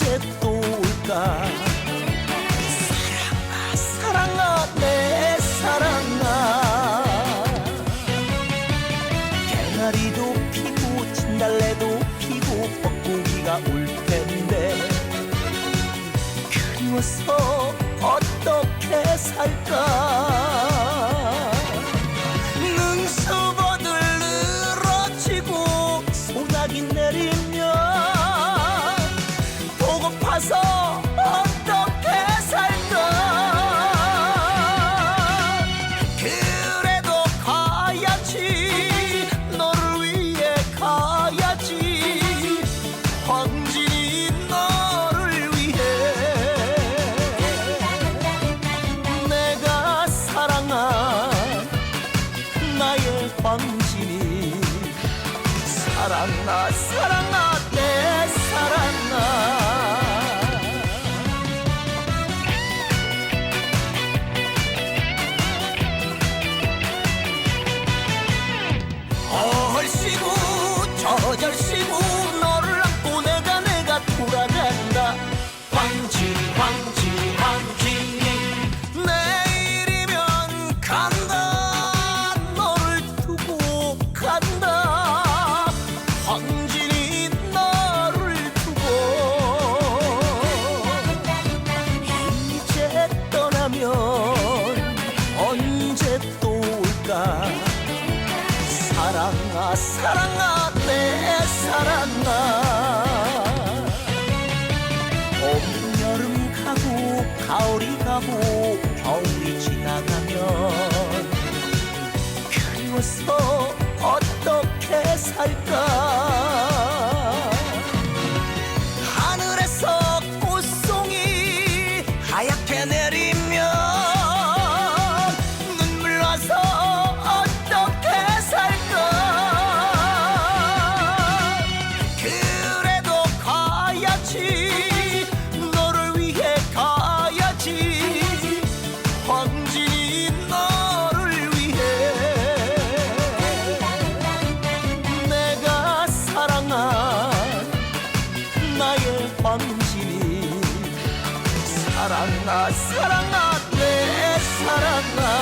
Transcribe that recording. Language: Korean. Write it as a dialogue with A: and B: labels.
A: 언제 또 올까? 사랑아 사랑아 내 사랑아. 개나리도 피고 진달래도 피고 벚고기가 올 텐데 그리워서 어떻게 살까? 능수버들 늘어지고 소나기 내리면 보고파서 어떻게 살까? 그래도 가야지 너를 위해 가야지. 황진이 너를 위해 내가 사랑한 나의 황진이. 사랑아 사랑아 사랑아 사랑아 내 사랑아 봄 여름 가고 가을이 가고 겨울이 지나가면 그리워서 어떻게 살까? 하늘에서 꽃송이 하얗게 내리 나의 황진이 사랑아 사랑아 내 사랑아